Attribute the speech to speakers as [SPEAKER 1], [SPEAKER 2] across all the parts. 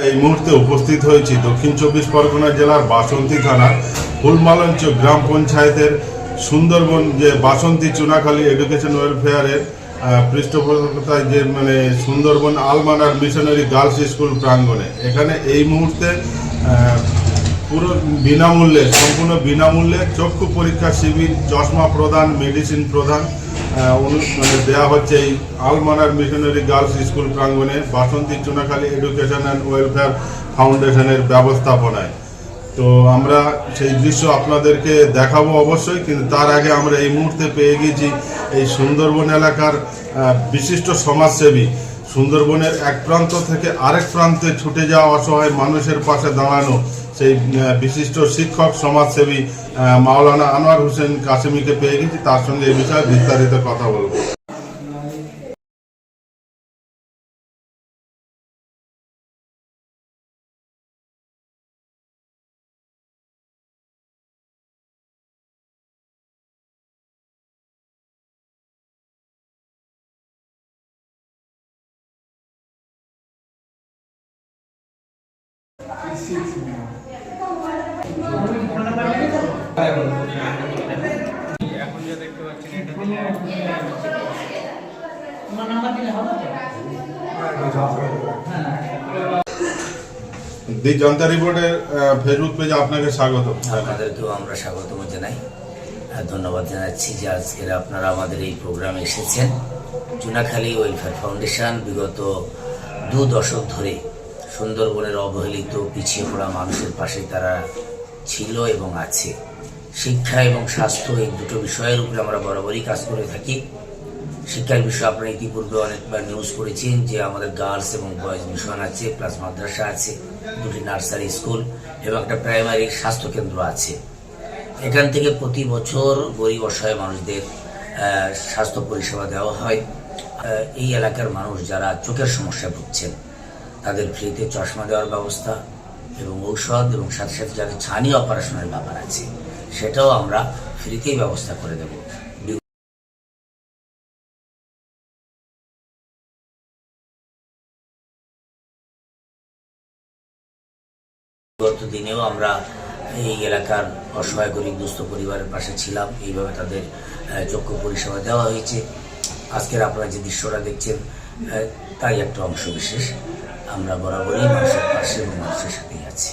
[SPEAKER 1] এই মুহূর্তে উপস্থিত হয়েছি দক্ষিণ চব্বিশ পরগনা জেলার বাসন্তী থানার ফুলমালঞ্চ গ্রাম পঞ্চায়েতের সুন্দরবন যে বাসন্তী চুনাখালী এডুকেশন ওয়েলফেয়ারের পৃষ্ঠপোষকতায় যে মানে সুন্দরবন আলমানার মিশনারি গার্লস স্কুল প্রাঙ্গণে। এখানে এই মুহূর্তে পুরো বিনামূল্যে, সম্পূর্ণ বিনামূল্যে চক্ষু পরীক্ষা শিবির, চশমা প্রদান মেডিসিন প্রদান আহ, অনু- মানে দেওয়া হচ্ছে এই আলমানার মিশনারি গার্লস স্কুল প্রাঙ্গণে Basanti Chunakhali education and welfare ফাউন্ডেশনের ব্যবস্থাপনায়। তো আমরা সেই দৃশ্য আপনাদেরকে দেখাবো অবশ্যই কিন্তু তার আগে আমরা এই মুহূর্তে পেয়ে গেছি এই সুন্দরবন এলাকার বিশিষ্ট সমাজসেবী। সুন্দরবনের এক প্রান্ত থেকে আরেক প্রান্তে ছুটে যাওয়া অসহায় মানুষের পাশে দাঁড়ানো সেই বিশিষ্ট শিক্ষক, সমাজসেবী মাওলানা আনোয়ার হোসেন কাসিমিকে পেয়ে গেছি। তার সঙ্গে এই বিষয়ে বিস্তারিত কথা বলব। দি জনতা রিপোর্টের ফেসবুক পেজে আপনাকে স্বাগত।
[SPEAKER 2] আপনাদেরকেও আমরা স্বাগতম জানাই। ধন্যবাদ জানাচ্ছি যে আজকের আপনারা আমাদের এই প্রোগ্রামে এসেছেন। চুনাখালী ওয়েলফেয়ার ফাউন্ডেশন বিগত দু দশক ধরে সুন্দরবনের অবহেলিত, পিছিয়ে পড়া মানুষের পাশে তারা ছিল এবং আছে। শিক্ষা এবং স্বাস্থ্য এই দুটো বিষয়ের উপরে আমরা বরাবরই কাজ করে থাকি। শিক্ষার বিষয়ে আপনারা ইতিপূর্বে অনেকবার নিউজ করেছেন যে আমাদের গার্লস এবং বয়েজ মিশন আছে প্লাস মাদ্রাসা আছে, দুটি নার্সারি স্কুল এবং একটা প্রাইমারি স্বাস্থ্য কেন্দ্র আছে। এখান থেকে প্রতি বছর গরিব অসহায় মানুষদের স্বাস্থ্য পরিষেবা দেওয়া হয়। এই এলাকার মানুষ যারা চোখের সমস্যায় ভুগছেন, তাদের ফ্রিতে চশমা দেওয়ার ব্যবস্থা এবং ঔষধ এবং সাথে সাথে যাদের ছানি অপারেশনের ব্যাপার আছে। সেটাও আমরা ফ্রিতেই ব্যবস্থা করে দেব। গত দিনেও আমরা এই এলাকার অসহায়, গরিব, দুস্থ পরিবারের পাশে ছিলাম। এইভাবে তাদের চক্ষু পরিষেবা দেওয়া হয়েছে। আজকের আপনারা যে দৃশ্যটা দেখছেন তাই একটা অংশ বিশেষ। আমরা বরাবরই মানুষের পাশে এবং মানুষের সাথেই আছি।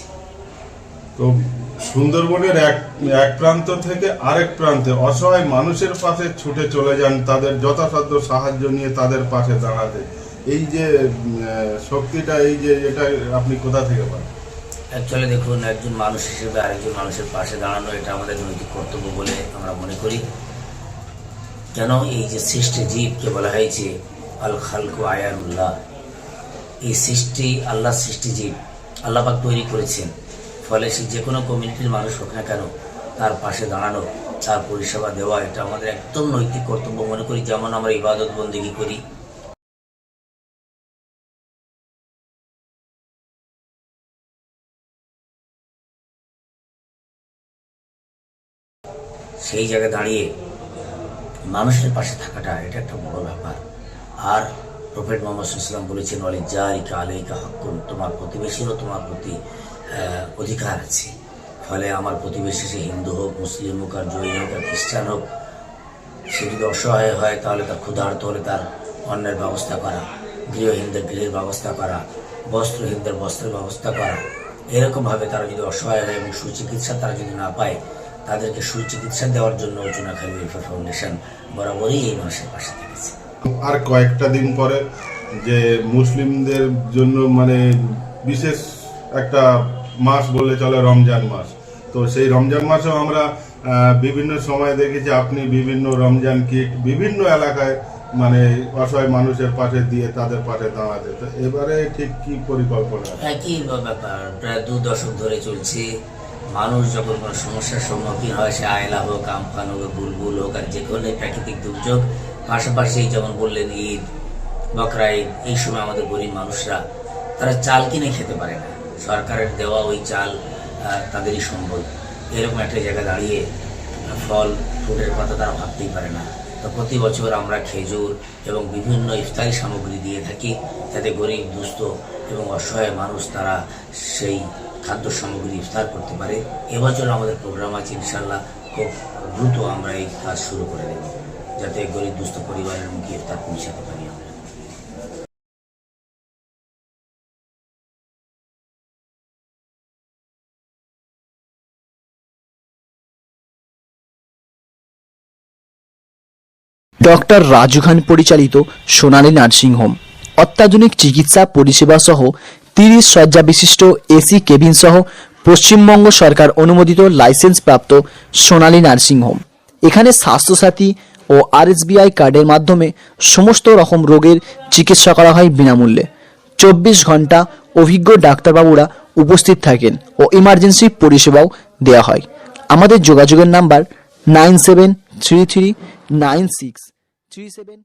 [SPEAKER 1] তো সুন্দরবনের এক এক প্রান্ত থেকে আরেক প্রান্তে অসহায় মানুষের পাশে ছুটে চলে যান, তাদের যথাসাধ্য সাহায্য নিয়ে তাদের পাশে দাঁড়াতে। এই যে শক্তিটা, এই যে, এটা আপনি কোথা থেকে পান?
[SPEAKER 2] অ্যাকচুয়ালি দেখুন, একজন মানুষ হিসেবে আরেকজন মানুষের পাশে দাঁড়ানো এটা আমাদের নৈতিক কর্তব্য বলে আমরা মনে করি। কেন? এই যে সৃষ্টি জীবকে বলা হয়েছে আল খালকু আয়ানুল্লাহ। এই সৃষ্টি, আল্লাহ সৃষ্টি জীব। আল্লাপাক তৈরি করেছেন। ফলে সে যে কোনো কমিউনিটির মানুষ হোক না কেন তার পাশে দাঁড়ানো, তার পরিষেবা দেওয়া, এটা আমাদের একদম নৈতিক কর্তব্য মনে করি, যেমন আমরা ইবাদত বন্দিগি করি। সেই জায়গায় দাঁড়িয়ে মানুষের পাশে থাকাটা, এটা একটা বড় ব্যাপার। আর প্রফেট মোহাম্মদ সাল্লাম বলেছেন অলি জারিকা আলাইকা হকুন তোমার প্রতিবেশীরও তোমার প্রতি অধিকার আছে। ফলে আমার প্রতিবেশী সে হিন্দু হোক, মুসলিম হোক, আর জৈন হোক, আর খ্রিস্টান হোক, সে যদি অসহায় হয়, তাহলে তার ক্ষুধার্ত হলে তার অন্যের ব্যবস্থা করা, গৃহহীনদের গৃহের ব্যবস্থা করা, বস্ত্রহীনদের বস্ত্রের ব্যবস্থা করা। এরকমভাবে তারা যদি অসহায় হয় এবং সুচিকিৎসা তারা যদি না পায়, তাদেরকে সুচিকিৎসা দেওয়ার জন্য চুনাখালী ওয়েলফেয়ার ফাউন্ডেশন বরাবরই এই মানুষের পাশে থেকেছে।
[SPEAKER 1] আর কয়েকটা দিন পরে যে মুসলিমদের জন্য মানে বিশেষ একটা মাস বললে চলে রমজান মাস। তো সেই রমজান মাসেও আমরা বিভিন্ন সময় দেখেছি আপনি বিভিন্ন রমজান কিট বিভিন্ন এলাকায় মানে অসহায় মানুষের পাশে দিয়ে তাদের পাশে দাঁড়াতে। তো এবারে ঠিক কি পরিকল্পনা?
[SPEAKER 2] একই ব্যাপার, প্রায় দু দশক ধরে চলছে। মানুষ যখন কোনো সমস্যার সম্মুখীন হয়, সে আয়লা হোক আমফান হোক, বুলবুল হোক, আর যে কোনো প্রাকৃতিক দুর্যোগ, পাশাপাশি যেমন বললেন ঈদ, বকরা ঈদ, এই সময় আমাদের গরিব মানুষরা, তারা চাল কিনে খেতে পারে না। সরকারের দেওয়া ওই চাল তাদেরই সম্বল। এরকম একটা জায়গায় দাঁড়িয়ে ফল ফুলের কথা তারা ভাবতেই পারে না। তো প্রতি বছর আমরা খেজুর এবং বিভিন্ন ইফতারি সামগ্রী দিয়ে থাকি, যাতে গরিব, দুস্থ এবং অসহায় মানুষ তারা সেই খাদ্য সামগ্রী ইফতার করতে পারে। এবছর আমাদের প্রোগ্রাম আছে ইনশাল্লাহ খুব দ্রুত আমরা এই কাজ শুরু করে দেব, যাতে গরিব, দুস্থ পরিবারের মুখে ইফতার পৌঁছাতে পারি।
[SPEAKER 3] ডক্টর রাজু খান পরিচালিত সোনালী নার্সিংহোম। অত্যাধুনিক চিকিৎসা পরিষেবা সহ তিরিশ শয্যা বিশিষ্ট এসি কেবিন সহ পশ্চিমবঙ্গ সরকার অনুমোদিত লাইসেন্স প্রাপ্ত সোনালী নার্সিংহোম। এখানে স্বাস্থ্যসাথী ও আরএসবিআই কার্ডের মাধ্যমে সমস্ত রকম রোগের চিকিৎসা করা হয় বিনামূল্যে। চব্বিশ ঘণ্টা অভিজ্ঞ ডাক্তারবাবুরা উপস্থিত থাকেন ও ইমার্জেন্সি পরিষেবাও দেওয়া হয়। আমাদের যোগাযোগের number nine seven three three nine six. Three seven